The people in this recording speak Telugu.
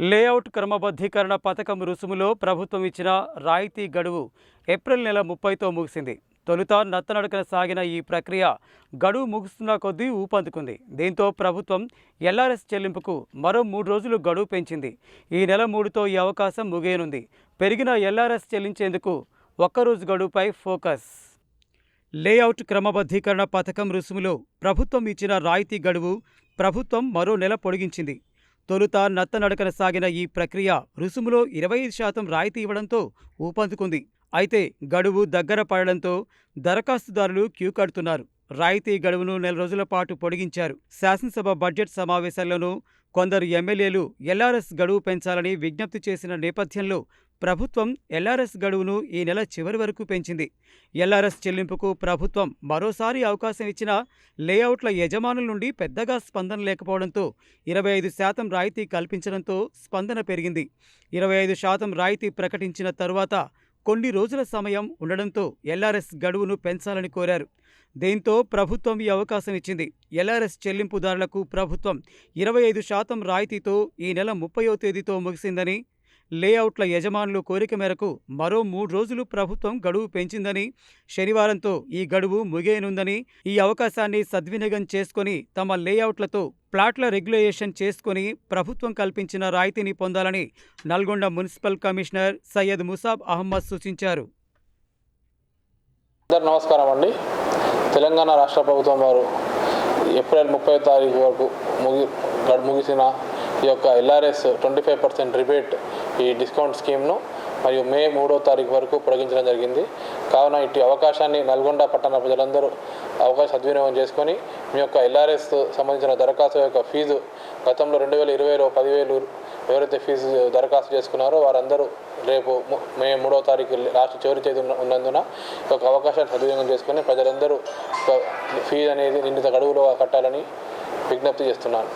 లేఅవుట్ క్రమబద్ధీకరణ పథకం రుసుములో ప్రభుత్వం ఇచ్చిన రాయితీ గడువు ఏప్రిల్ నెల ముప్పైతో ముగిసింది. తొలుత నత్తనడకన సాగిన ఈ ప్రక్రియ గడువు ముగుస్తున్న కొద్దీ ఊపందుకుంది. దీంతో ప్రభుత్వం ఎల్ఆర్ఎస్ చెల్లింపుకు మరో మూడు రోజులు గడువు పెంచింది. ఈ నెల మూడుతో ఈ అవకాశం ముగియనుంది. పెరిగిన ఎల్ఆర్ఎస్ చెల్లించేందుకు ఒక్కరోజు గడువుపై ఫోకస్. లేఅవుట్ క్రమబద్ధీకరణ పథకం రుసుములో ప్రభుత్వం ఇచ్చిన రాయితీ గడువు ప్రభుత్వం మరో నెల పొడిగించింది. తొలుత నత్తనడకన సాగిన ఈ ప్రక్రియ రుసుములో ఇరవై ఐదు శాతం రాయితీ ఇవ్వడంతో ఊపందుకుంది. అయితే గడువు దగ్గర పడడంతో దరఖాస్తుదారులు క్యూ కడుతున్నారు. రాయితీ గడువును నెల రోజుల పాటు పొడిగించారు. శాసనసభ బడ్జెట్ సమావేశాల్లోనూ కొందరు ఎమ్మెల్యేలు ఎల్ఆర్ఎస్ గడువు పెంచాలని విజ్ఞప్తి చేసిన నేపథ్యంలో ప్రభుత్వం ఎల్ఆర్ఎస్ గడువును ఈ నెల చివరి వరకు పెంచింది. ఎల్ఆర్ఎస్ చెల్లింపుకు ప్రభుత్వం మరోసారి అవకాశం ఇచ్చిన లేఅవుట్ల యజమానుల నుండి పెద్దగా స్పందన లేకపోవడంతో ఇరవై ఐదు శాతం రాయితీ కల్పించడంతో స్పందన పెరిగింది. ఇరవై ఐదు శాతం రాయితీ ప్రకటించిన తరువాత కొన్ని రోజుల సమయం ఉండడంతో ఎల్ఆర్ఎస్ గడువును పెంచాలని కోరారు. దీంతో ప్రభుత్వం ఈ అవకాశం ఇచ్చింది. ఎల్ఆర్ఎస్ చెల్లింపుదారులకు ప్రభుత్వం ఇరవై ఐదు శాతం రాయితీతో ఈ నెల ముప్పయో తేదీతో ముగిసిందని లేఅవుట్ల యజమానులు కోరిక మేరకు మరో మూడు రోజులు ప్రభుత్వం గడువు పెంచిందని శనివారంతో ఈ గడువు ముగియనుందని ఈ అవకాశాన్ని సద్వినియోగం చేసుకొని తమ లేఅవుట్లతో ప్లాట్ల రెగ్యులేషన్ చేసుకొని ప్రభుత్వం కల్పించిన రాయితీని పొందాలని నల్గొండ మున్సిపల్ కమిషనర్ సయ్యద్ ముసాబ్ అహ్మద్ సూచించారు. నమస్కారం అండి. తెలంగాణ రాష్ట్ర ప్రభుత్వం వారు ఏప్రిల్ ముప్పై తారీఖు వరకు ముగి ముగిసిన ఈ యొక్క LRS twenty five percent rebate ఈ డిస్కౌంట్ స్కీమ్ను మరియు మే మూడో తారీఖు వరకు పొడిగించడం జరిగింది. కావున ఇటు అవకాశాన్ని నల్గొండ పట్టణ ప్రజలందరూ అవకాశం సద్వినియోగం చేసుకొని మీ యొక్క ఎల్ఆర్ఎస్ సంబంధించిన దరఖాస్తు యొక్క ఫీజు గతంలో రెండు వేల ఇరవైలో పదివేలు ఎవరైతే ఫీజు దరఖాస్తు చేసుకున్నారో వారందరూ రేపు మే మూడో తారీఖు లాస్ట్ చివరి తేదీ ఉన్నందున ఈ యొక్క అవకాశాన్ని సద్వినియోగం చేసుకొని ప్రజలందరూ ఫీజు అనేది నిండిత గడువులో కట్టాలని విజ్ఞప్తి చేస్తున్నాను.